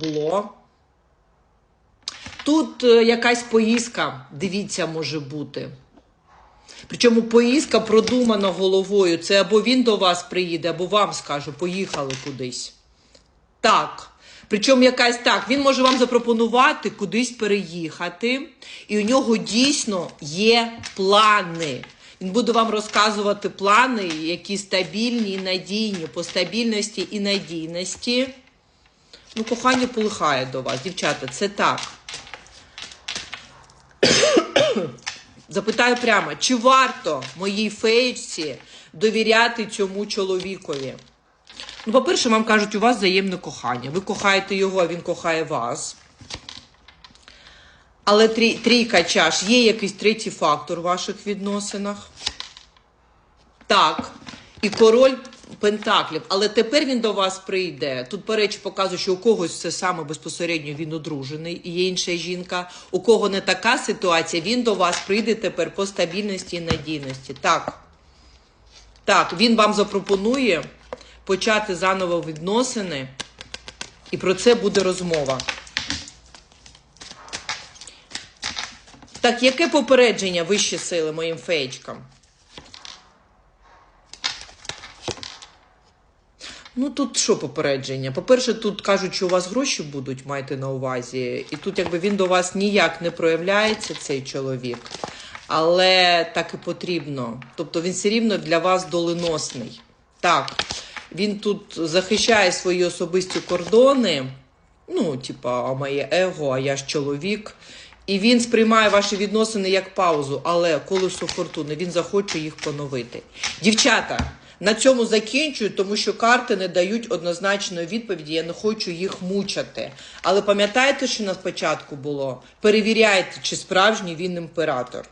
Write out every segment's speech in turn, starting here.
було. Тут е, якась поїздка, дивіться, може бути. Причому поїздка продумана головою. Це або він до вас приїде, або вам скаже, поїхали кудись. Так. Причому якась так, він може вам запропонувати кудись переїхати, і у нього дійсно є плани. Він буде вам розказувати плани, які стабільні і надійні, по стабільності і надійності. Ну, кохання полихає до вас, дівчата, це так. Запитаю прямо, чи варто моїй феєчці довіряти цьому чоловікові? Ну, по-перше, вам кажуть, у вас взаємне кохання. Ви кохаєте його, а він кохає вас. Але трій, трійка чаш, є якийсь третій фактор в ваших відносинах. Так. І король Пентаклів. Але тепер він до вас прийде. Тут, по речі, показує, що у когось це саме безпосередньо він одружений, і є інша жінка. У кого не така ситуація, він до вас прийде тепер по стабільності і надійності. Так. Так, він вам запропонує почати заново відносини, і про це буде розмова. Так, яке попередження вищі сили моїм феєчкам? Ну тут що попередження? По-перше, тут кажуть, що у вас гроші будуть, майте на увазі. І тут якби він до вас ніяк не проявляється, цей чоловік. Але так і потрібно. Тобто він все рівно для вас доленосний. Так, він тут захищає свої особисті кордони. Ну, типа, а моє его, а я ж чоловік. І він сприймає ваші відносини як паузу, але колесо фортуни він захоче їх поновити. Дівчата, на цьому закінчую, тому що карти не дають однозначної відповіді. Я не хочу їх мучати. Але пам'ятаєте, що на спочатку було? Перевіряйте, чи справжній він імператор.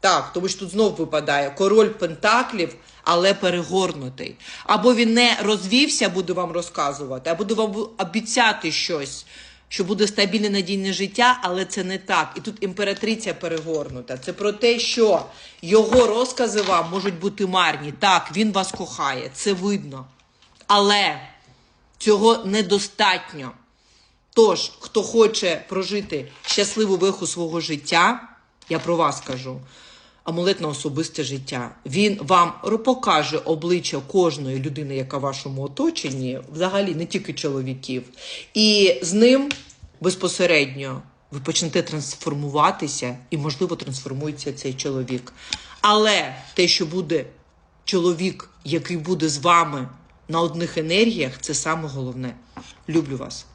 Так, тому що тут знов випадає король пентаклів, але перегорнутий. Або він не розвівся, буде вам розказувати, а буде вам обіцяти щось, що буде стабільне надійне життя, але це не так. І тут імператриця перегорнута. Це про те, що його розкази вам можуть бути марні. Так, він вас кохає, це видно. Але цього недостатньо. Тож, хто хоче прожити щасливу виху свого життя, я про вас кажу. Амулет на особисте життя. Він вам покаже обличчя кожної людини, яка в вашому оточенні, взагалі не тільки чоловіків. І з ним безпосередньо ви почнете трансформуватися, і, можливо, трансформується цей чоловік. Але те, що буде чоловік, який буде з вами на одних енергіях, це саме головне. Люблю вас.